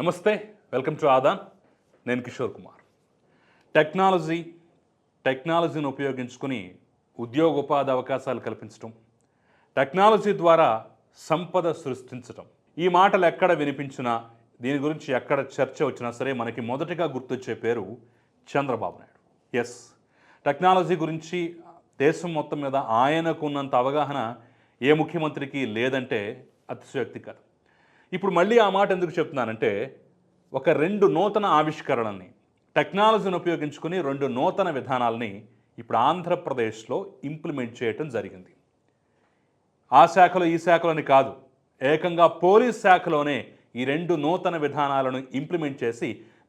నమస్తే welcome to Aadan. నేను Kishore Kumar. Technology టెక్నాలజీని ఉపయోగించుకుని ఉద్యోగ ఉపాధి అవకాశాలు కల్పించడం టెక్నాలజీ ద్వారా సంపద సృష్టించడం ఈ మాటలు ఎక్కడ వినిపించినా దీని గురించి ఎక్కడ చర్చ వచ్చినా సరే మనకి మొదటగా గుర్తొచ్చే పేరు చంద్రబాబు నాయుడు. ఎస్ టెక్నాలజీ గురించి దేశం మొత్తం మీద ఆయనకు ఉన్నంత అవగాహన ఏ ముఖ్యమంత్రికి లేదంటే అతిశయోక్తి కాదు. ఇప్పుడు మళ్ళీ ఆ మాట ఎందుకు చెప్తున్నానంటే ఒక రెండు నూతన ఆవిష్కరణల్ని టెక్నాలజీని ఉపయోగించుకుని రెండు నూతన విధానాలని ఇప్పుడు ఆంధ్రప్రదేశ్లో ఇంప్లిమెంట్ చేయటం జరిగింది. ఆ శాఖలో ఈ శాఖలో అని కాదు ఏకంగా పోలీస్ శాఖలోనే ఈ రెండు నూతన విధానాలను ఇంప్లిమెంట్ చేసి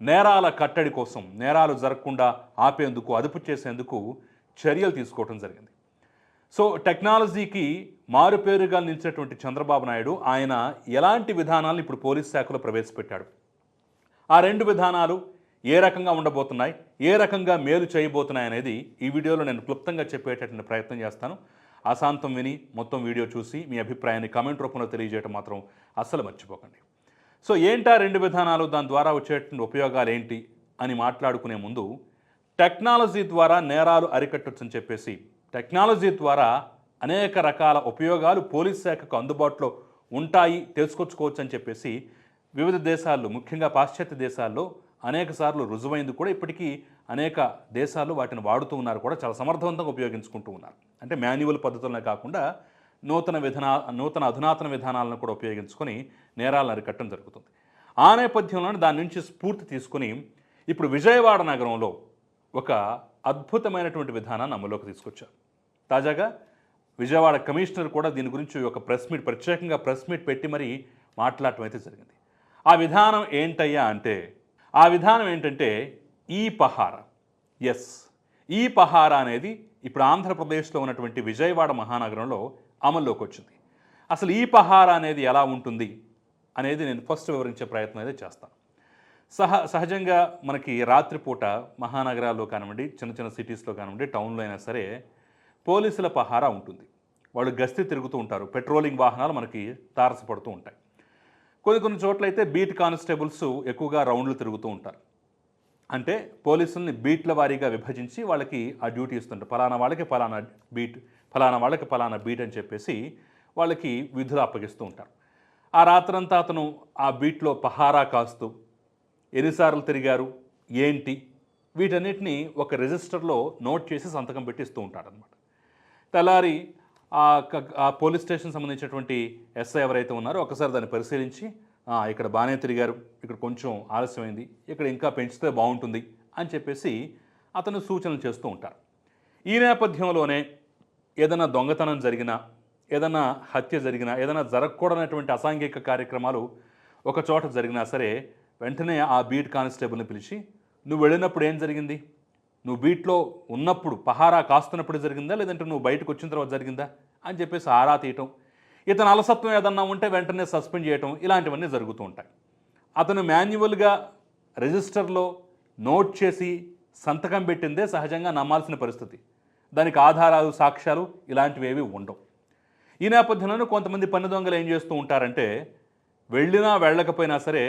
నేరాల కట్టడి కోసం నేరాలు జరగకుండా ఆపేందుకు అదుపు చేసేందుకు చర్యలు తీసుకోవటం జరిగింది. సో టెక్నాలజీకి మారుపేరుగా నిలిచినటువంటి చంద్రబాబు నాయుడు ఆయన ఎలాంటి విధానాలను ఇప్పుడు పోలీస్ శాఖలో ప్రవేశపెట్టాడు? ఆ రెండు విధానాలు ఏ రకంగా ఉండబోతున్నాయి? ఏ రకంగా మేలు చేయబోతున్నాయి అనేది ఈ వీడియోలో నేను క్లుప్తంగా చెప్పేటటువంటి ప్రయత్నం చేస్తాను. అశాంతం విని మొత్తం వీడియో చూసి మీ అభిప్రాయాన్ని కామెంట్ రూపంలో తెలియజేయటం మాత్రం అస్సలు మర్చిపోకండి. సో ఏంటా రెండు విధానాలు? దాని ద్వారా వచ్చేటువంటి ఉపయోగాలు ఏంటి? అని మాట్లాడుకునే ముందు టెక్నాలజీ ద్వారా నేరాలు అరికట్టొచ్చని చెప్పేసి టెక్నాలజీ ద్వారా అనేక రకాల ఉపయోగాలు పోలీస్ శాఖకు అందుబాటులో ఉంటాయి తెలుసుకొచ్చుకోవచ్చు అని చెప్పేసి వివిధ దేశాల్లో ముఖ్యంగా పాశ్చాత్య దేశాల్లో అనేక సార్లు రుజువైంది కూడా. ఇప్పటికీ అనేక దేశాలు వాటిని వాడుతూ ఉన్నారు కూడా చాలా సమర్థవంతంగా ఉపయోగించుకుంటూ ఉన్నారు. అంటే మాన్యువల్ పద్ధతులనే కాకుండా నూతన విధానా నూతన అధునాతన విధానాలను కూడా ఉపయోగించుకొని నేరాలను అరికట్టడం జరుగుతుంది. ఆ నేపథ్యంలోనే దాని నుంచి స్ఫూర్తి తీసుకుని ఇప్పుడు విజయవాడ నగరంలో ఒక అద్భుతమైనటువంటి విధానాన్ని అమలులోకి తీసుకొచ్చారు. తాజాగా విజయవాడ కమిషనర్ కూడా దీని గురించి ఒక ప్రెస్ మీట్ ప్రత్యేకంగా ప్రెస్ మీట్ పెట్టి మరీ మాట్లాడటం అయితే జరిగింది. ఆ విధానం ఏంటయ్యా అంటే ఆ విధానం ఏంటంటే ఈ పహార. ఎస్ ఈ పహార అనేది ఇప్పుడు ఆంధ్రప్రదేశ్లో ఉన్నటువంటి విజయవాడ మహానగరంలో అమల్లోకి వచ్చింది. అసలు ఈ పహార అనేది ఎలా ఉంటుంది అనేది నేను ఫస్ట్ వివరించే ప్రయత్నం అయితే చేస్తాను. సహ సహజంగా మనకి రాత్రిపూట మహానగరాల్లో కానివ్వండి చిన్న చిన్న సిటీస్లో కానివ్వండి టౌన్లో అయినా సరే పోలీసుల పహారా ఉంటుంది. వాళ్ళు గస్తీ తిరుగుతూ ఉంటారు. పెట్రోలింగ్ వాహనాలు మనకి తారసపడుతూ ఉంటాయి. కొన్ని కొన్ని చోట్ల అయితే బీట్ కానిస్టేబుల్స్ ఎక్కువగా రౌండ్లు తిరుగుతూ ఉంటారు. అంటే పోలీసుల్ని బీట్ల వారీగా విభజించి వాళ్ళకి ఆ డ్యూటీ ఇస్తుంటారు. ఫలానా వాళ్ళకి ఫలానా బీట్ ఫలానా వాళ్ళకి ఫలానా బీట్ అని చెప్పేసి వాళ్ళకి విధులు అప్పగిస్తూ ఉంటారు. ఆ రాత్రంతా అతను ఆ బీట్లో పహారా కాస్తూ ఎన్నిసార్లు తిరిగారు ఏంటి? వీటన్నిటిని ఒక రిజిస్టర్లో నోట్ చేసి సంతకం పెట్టి ఇస్తూ ఉంటాడనమాట తెల్లారి ఆ క- ఆ పోలీస్ స్టేషన్ సంబంధించినటువంటి ఎస్ఐ ఎవరైతే ఉన్నారో ఒకసారి దాన్ని పరిశీలించి ఇక్కడ బాగానే తిరిగారు ఇక్కడ కొంచెం ఆలస్యమైంది ఇక్కడ ఇంకా పెంచితే బాగుంటుంది అని చెప్పేసి అతను సూచనలు చేస్తూ ఉంటారు. ఈ నేపథ్యంలోనే ఏదైనా దొంగతనం జరిగినా ఏదైనా హత్య జరిగినా ఏదైనా జరగకూడనటువంటి అసాంఘిక కార్యక్రమాలు ఒక చోట జరిగినా సరే వెంటనే ఆ బీట్ కానిస్టేబుల్ని పిలిచి నువ్వు వెళ్ళినప్పుడు ఏం జరిగింది? నువ్వు బీట్లో ఉన్నప్పుడు పహారా కాస్తున్నప్పుడు జరిగిందా? లేదంటే నువ్వు బయటకు వచ్చిన తర్వాత జరిగిందా? అని చెప్పేసి ఆరా తీయటం ఇతను అలసత్వం ఏదన్నా ఉంటే వెంటనే సస్పెండ్ చేయటం ఇలాంటివన్నీ జరుగుతూ ఉంటాయి. అతను మాన్యువల్గా రిజిస్టర్లో నోట్ చేసి సంతకం పెట్టిందే సహజంగా నమ్మాల్సిన పరిస్థితి. దానికి ఆధారాలు సాక్ష్యాలు ఇలాంటివి ఏవి ఉండవు. ఈ నేపథ్యంలోనే కొంతమంది పన్ను దొంగలు ఏం చేస్తూ ఉంటారంటే వెళ్ళినా వెళ్ళకపోయినా సరే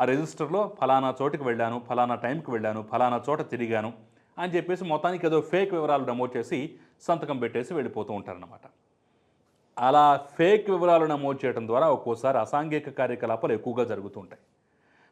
ఆ రిజిస్టర్లో ఫలానా చోటుకి వెళ్ళాను ఫలానా టైంకి వెళ్ళాను ఫలానా చోట తిరిగాను అని చెప్పేసి మొత్తానికి ఏదో ఫేక్ వివరాలు నమోదు చేసి సంతకం పెట్టేసి వెళ్ళిపోతూ ఉంటారన్నమాట. అలా ఫేక్ వివరాలు నమోదు చేయడం ద్వారా ఒక్కోసారి అసాంఘిక కార్యకలాపాలు ఎక్కువగా జరుగుతూ ఉంటాయి.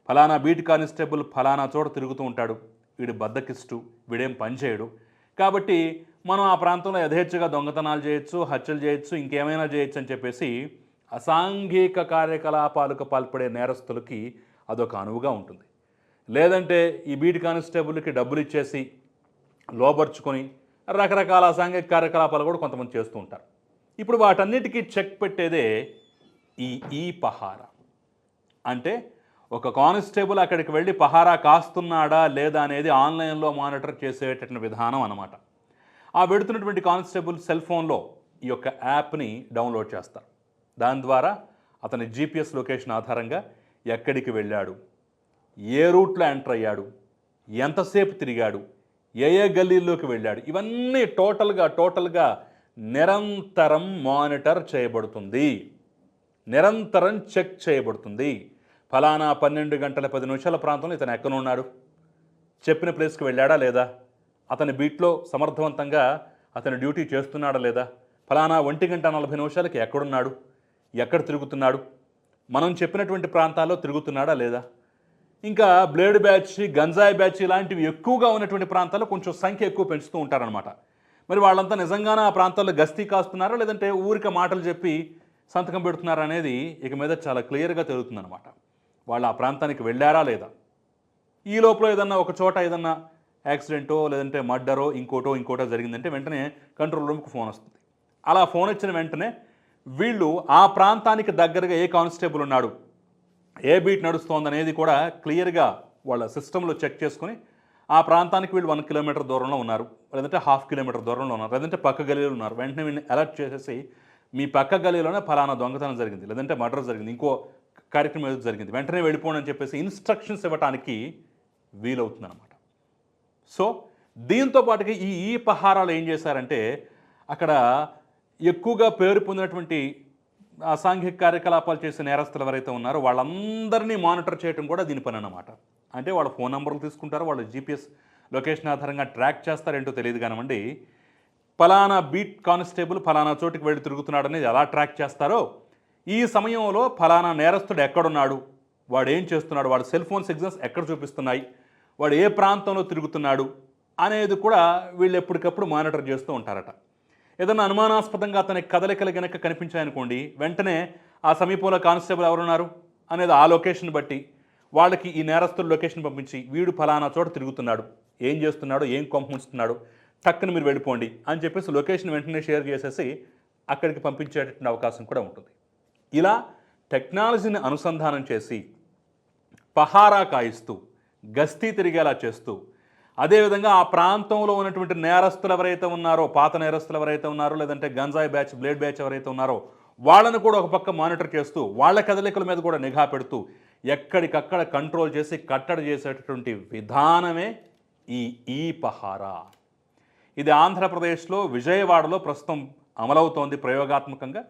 ఫలానా బీట్ కానిస్టేబుల్ ఫలానా చోట తిరుగుతూ ఉంటాడు. వీడు బద్దకిస్టు వీడేం పని చేయడు. కాబట్టి మనం ఆ ప్రాంతంలో యథేచ్ఛగా దొంగతనాలు చేయొచ్చు హత్యలు చేయొచ్చు ఇంకేమైనా చేయొచ్చు అని చెప్పేసి అసాంఘిక కార్యకలాపాలకు పాల్పడే నేరస్తులకి అదొక అనువుగా ఉంటుంది. లేదంటే ఈ బీట్ కానిస్టేబుల్కి డబ్బులు ఇచ్చేసి లోపరుచుకొని రకరకాల సాంఘిక కార్యకలాపాలు కూడా కొంతమంది చేస్తూ ఉంటారు. ఇప్పుడు వాటన్నిటికీ చెక్ పెట్టేదే ఈ ఈ పహారా. అంటే ఒక కానిస్టేబుల్ అక్కడికి వెళ్ళి పహారా కాస్తున్నాడా లేదా అనేది ఆన్లైన్లో మానిటర్ చేసేటటువంటి విధానం అన్నమాట. ఆ పెడుతున్నటువంటి కానిస్టేబుల్ సెల్ ఫోన్లో ఈ యొక్క యాప్ని డౌన్లోడ్ చేస్తారు. దాని ద్వారా అతని జీపీఎస్ లొకేషన్ ఆధారంగా ఎక్కడికి వెళ్ళాడు ఏ రూట్లో ఎంటర్ అయ్యాడు ఎంతసేపు తిరిగాడు ఏ ఏ గల్లీల్లోకి వెళ్ళాడు. ఇవన్నీ టోటల్గా టోటల్గా నిరంతరం మానిటర్ చేయబడుతుంది. నిరంతరం చెక్ చేయబడుతుంది. ఫలానా పన్నెండు గంటల పది నిమిషాల ప్రాంతంలో ఇతను ఎక్కనున్నాడు చెప్పిన ప్లేస్కి వెళ్ళాడా లేదా? అతని బీట్లో సమర్థవంతంగా అతని డ్యూటీ చేస్తున్నాడా లేదా? ఫలానా ఒంటి గంట నలభై నిమిషాలకి ఎక్కడున్నాడు? ఎక్కడ తిరుగుతున్నాడు? మనం చెప్పినటువంటి ప్రాంతాల్లో తిరుగుతున్నాడా లేదా? ఇంకా బ్లేడ్ బ్యాచ్ గంజాయి బ్యాచ్ ఇలాంటివి ఎక్కువగా ఉన్నటువంటి ప్రాంతాల్లో కొంచెం సంఖ్య ఎక్కువ పెంచుతూ ఉంటారనమాట మరి వాళ్ళంతా నిజంగానే ఆ ప్రాంతాల్లో గస్తీ కాస్తున్నారా? లేదంటే ఊరిక మాటలు చెప్పి సంతకం పెడుతున్నారా అనేది ఇక మీద చాలా క్లియర్గా తెలుగుతుందన్నమాట వాళ్ళు ఆ ప్రాంతానికి వెళ్ళారా లేదా? ఈ లోపల ఏదన్నా ఒక చోట ఏదన్నా యాక్సిడెంటో లేదంటే మర్డరో ఇంకోటో ఇంకోటో జరిగిందంటే వెంటనే కంట్రోల్ రూమ్కి ఫోన్ వస్తుంది. అలా ఫోన్ వచ్చిన వెంటనే వీళ్ళు ఆ ప్రాంతానికి దగ్గరగా ఏ కానిస్టేబుల్ ఉన్నాడు? ఏ బీట్ నడుస్తోంది అనేది కూడా క్లియర్గా వాళ్ళ సిస్టంలో చెక్ చేసుకుని ఆ ప్రాంతానికి వీళ్ళు వన్ కిలోమీటర్ దూరంలో ఉన్నారు. లేదంటే హాఫ్ కిలోమీటర్ దూరంలో ఉన్నారు. లేదంటే పక్క గలీలో ఉన్నారు. వెంటనే వీళ్ళని అలర్ట్ చేసేసి మీ పక్క గలీలోనే ఫలానా దొంగతనం జరిగింది. లేదంటే మర్డర్ జరిగింది. ఇంకో కార్యక్రమం ఏదో జరిగింది. వెంటనే వెళ్ళిపోండి అని చెప్పేసి ఇన్స్ట్రక్షన్స్ ఇవ్వడానికి వీలవుతుందన్నమాట. సో దీంతో పాటుగా ఈ ఈ పహారాలు ఏం చేశారంటే అక్కడ ఎక్కువగా పేరు పొందినటువంటి అసాంఘిక కార్యకలాపాలు చేసే నేరస్తులు ఎవరైతే ఉన్నారో వాళ్ళందరినీ మానిటర్ చేయడం కూడా దీని పని అన్నమాట. అంటే వాళ్ళ ఫోన్ నెంబర్లు తీసుకుంటారు వాళ్ళ జీపీఎస్ లొకేషన్ ఆధారంగా ట్రాక్ చేస్తారేంటో తెలియదు కానివ్వండి ఫలానా బీట్ కానిస్టేబుల్ ఫలానా చోటుకి వెళ్ళి తిరుగుతున్నాడు అనేది ఎలా ట్రాక్ చేస్తారో ఈ సమయంలో ఫలానా నేరస్తుడు ఎక్కడున్నాడు వాడు ఏం చేస్తున్నాడు వాడు సెల్ ఫోన్ సిగ్నల్స్ ఎక్కడ చూపిస్తున్నాయి వాడు ఏ ప్రాంతంలో తిరుగుతున్నాడు అనేది కూడా వీళ్ళు ఎప్పటికప్పుడు మానిటర్ చేస్తూ ఉంటారట. ఏదైనా అనుమానాస్పదంగా అతని కదలికలు గనక కనిపించాయనుకోండి వెంటనే ఆ సమీపంలో కానిస్టేబుల్ ఎవరున్నారు అనేది ఆ లొకేషన్ బట్టి వాళ్ళకి ఈ నేరస్తుల లొకేషన్ పంపించి వీడు ఫలానా చోట తిరుగుతున్నాడు ఏం చేస్తున్నాడు ఏం కొంపముంచుతున్నాడు టక్కున మీరు వెళ్ళిపోండి అని చెప్పేసి లొకేషన్ వెంటనే షేర్ చేసేసి అక్కడికి పంపించేటటువంటి అవకాశం కూడా ఉంటుంది. ఇలా టెక్నాలజీని అనుసంధానం చేసి పహారా కాయిస్తూ గస్తీ తిరిగేలా చేస్తూ అదేవిధంగా ఆ ప్రాంతంలో ఉన్నటువంటి నేరస్తులు ఎవరైతే ఉన్నారో పాత నేరస్తులు ఎవరైతే ఉన్నారో లేదంటే గంజాయి బ్యాచ్ బ్లేడ్ బ్యాచ్ ఎవరైతే ఉన్నారో వాళ్ళను కూడా ఒక పక్క మానిటర్ చేస్తూ వాళ్ళ కదలికల మీద కూడా నిఘా పెడుతూ ఎక్కడికక్కడ కంట్రోల్ చేసి కట్టడి చేసేటటువంటి విధానమే ఈ ఈ పహారా ఇది ఆంధ్రప్రదేశ్లో విజయవాడలో ప్రస్తుతం అమలవుతోంది ప్రయోగాత్మకంగా.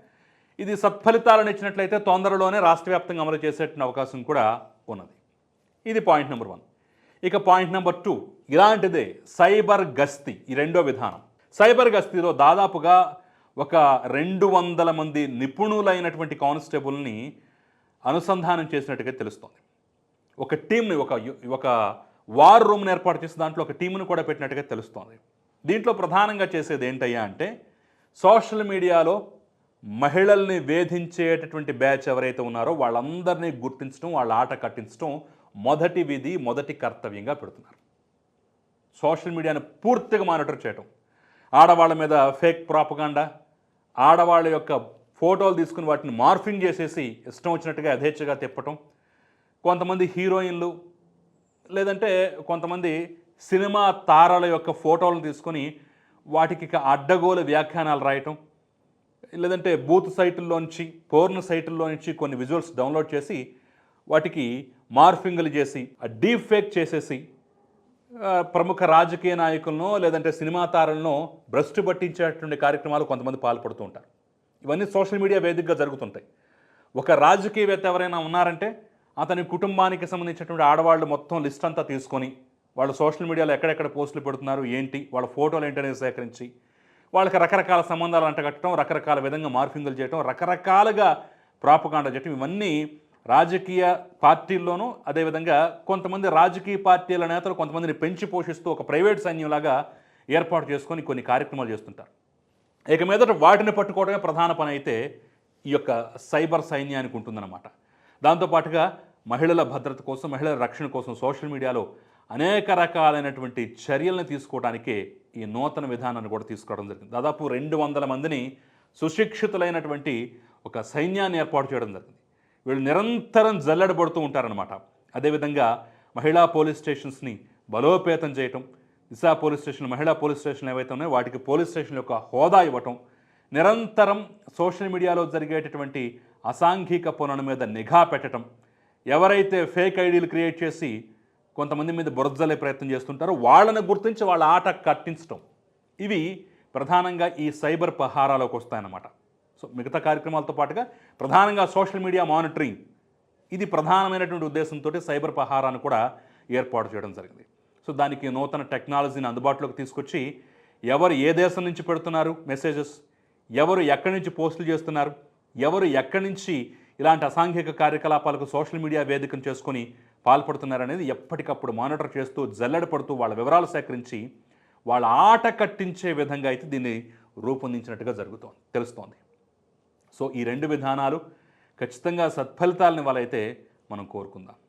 ఇది సత్ఫలితాలను ఇచ్చినట్లయితే తొందరలోనే రాష్ట్ర వ్యాప్తంగా అమలు చేసేట అవకాశం కూడా ఉన్నది. ఇది పాయింట్ నెంబర్ వన్. ఇక పాయింట్ నెంబర్ టూ. ఇలాంటిదే సైబర్ గస్తీ ఈ రెండో విధానం. సైబర్ గస్తీలో దాదాపుగా ఒక రెండు వందల మంది నిపుణులైనటువంటి కానిస్టేబుల్ని అనుసంధానం చేసినట్టుగా తెలుస్తోంది. ఒక టీంని ఒక యు- ఒక వార్ రూమ్ని ఏర్పాటు చేసి దాంట్లో ఒక టీంను కూడా పెట్టినట్టుగా తెలుస్తోంది. దీంట్లో ప్రధానంగా చేసేది ఏంటయ్యా అంటే సోషల్ మీడియాలో మహిళల్ని వేధించేటటువంటి బ్యాచ్ ఎవరైతే ఉన్నారో వాళ్ళందరినీ గుర్తించడం వాళ్ళ ఆట కట్టించడం మొదటి విధి మొదటి కర్తవ్యంగా పెడుతున్నారు. సోషల్ మీడియాను పూర్తిగా మానిటర్ చేయటం. ఆడవాళ్ళ మీద ఫేక్ ప్రాపగాండా ఆడవాళ్ళ యొక్క ఫోటోలు తీసుకుని వాటిని మార్ఫింగ్ చేసేసి ఇష్టం వచ్చినట్టుగా యథేచ్ఛగా తిప్పటం. కొంతమంది హీరోయిన్లు లేదంటే కొంతమంది సినిమా తారాల యొక్క ఫోటోలను తీసుకొని వాటికి అడ్డగోలు వ్యాఖ్యానాలు రాయటం. లేదంటే బూత్ సైట్ల్లోంచి పోర్న్ సైట్ల్లో నుంచి కొన్ని విజువల్స్ డౌన్లోడ్ చేసి వాటికి మార్ఫింగ్లు చేసి డీప్ ఫేక్ చేసేసి ప్రముఖ రాజకీయ నాయకులను లేదంటే సినిమా తారలను భ్రష్టు పట్టించేటువంటి కార్యక్రమాలు కొంతమంది పాల్పడుతూ ఉంటారు. ఇవన్నీ సోషల్ మీడియా వేదికగా జరుగుతుంటాయి. ఒక రాజకీయవేత్త ఎవరైనా ఉన్నారంటే అతని కుటుంబానికి సంబంధించినటువంటి ఆడవాళ్ళు మొత్తం లిస్ట్ అంతా తీసుకొని వాళ్ళు సోషల్ మీడియాలో ఎక్కడెక్కడ పోస్టులు పెడుతున్నారు ఏంటి వాళ్ళ ఫోటోలు ఏంటనేది సేకరించి వాళ్ళకి రకరకాల సంబంధాలు అంటగట్టడం రకరకాల విధంగా మార్ఫింగులు చేయడం రకరకాలుగా ప్రాపకాండ చేయటం ఇవన్నీ రాజకీయ పార్టీల్లోనూ అదేవిధంగా కొంతమంది రాజకీయ పార్టీల నేతలు కొంతమందిని పెంచి పోషిస్తూ ఒక ప్రైవేట్ సైన్యంలాగా ఏర్పాటు చేసుకొని కొన్ని కార్యక్రమాలు చేస్తుంటారు. ఇక మీదట వాటిని పట్టుకోవడమే ప్రధాన పని అయితే ఈ యొక్క సైబర్ సైన్యానికి ఉంటుందన్నమాట. దాంతోపాటుగా మహిళల భద్రత కోసం మహిళల రక్షణ కోసం సోషల్ మీడియాలో అనేక రకాలైనటువంటి చర్యలను తీసుకోవడానికి ఈ నూతన విధానాన్ని కూడా తీసుకోవడం జరిగింది. దాదాపు రెండు వందల మందిని సుశిక్షితులైనటువంటి ఒక సైన్యాన్ని ఏర్పాటు చేయడం జరిగింది. వీళ్ళు నిరంతరం జల్లెడబడుతూ ఉంటారనమాట అదేవిధంగా మహిళా పోలీస్ స్టేషన్స్ని బలోపేతం చేయటం దిశా పోలీస్ స్టేషన్ మహిళా పోలీస్ స్టేషన్లు ఏవైతే ఉన్నాయో వాటికి పోలీస్ స్టేషన్ యొక్క హోదా ఇవ్వటం నిరంతరం సోషల్ మీడియాలో జరిగేటటువంటి అసాంఘిక పనుల మీద నిఘా పెట్టడం ఎవరైతే ఫేక్ ఐడీలు క్రియేట్ చేసి కొంతమంది మీద బురదలే ప్రయత్నం చేస్తుంటారో వాళ్ళని గుర్తించి వాళ్ళ ఆట కట్టించడం ఇవి ప్రధానంగా ఈ సైబర్ పహారాలోకి వస్తాయన్నమాట. సో మిగతా కార్యక్రమాలతో పాటుగా ప్రధానంగా సోషల్ మీడియా మానిటరింగ్. ఇది ప్రధానమైనటువంటి ఉద్దేశంతో సైబర్ పహారాన్ని కూడా ఏర్పాటు చేయడం జరిగింది. సో దానికి నూతన టెక్నాలజీని అందుబాటులోకి తీసుకొచ్చి ఎవరు ఏ దేశం నుంచి పెడుతున్నారు మెసేజెస్? ఎవరు ఎక్కడి నుంచి పోస్టులు చేస్తున్నారు? ఎవరు ఎక్కడి నుంచి ఇలాంటి అసాంఘిక కార్యకలాపాలకు సోషల్ మీడియా వేదికను చేసుకొని పాల్పడుతున్నారనేది ఎప్పటికప్పుడు మానిటర్ చేస్తూ జల్లెడ పడుతూ వాళ్ళ వివరాలు సేకరించి వాళ్ళ ఆట కట్టించే విధంగా అయితే దీన్ని రూపొందించినట్టుగా జరుగుతోంది తెలుస్తోంది. సో ఈ రెండు విధానాలు ఖచ్చితంగా సత్ఫలితాలను వాళ్ళైతే మనం కోరుకుందాం.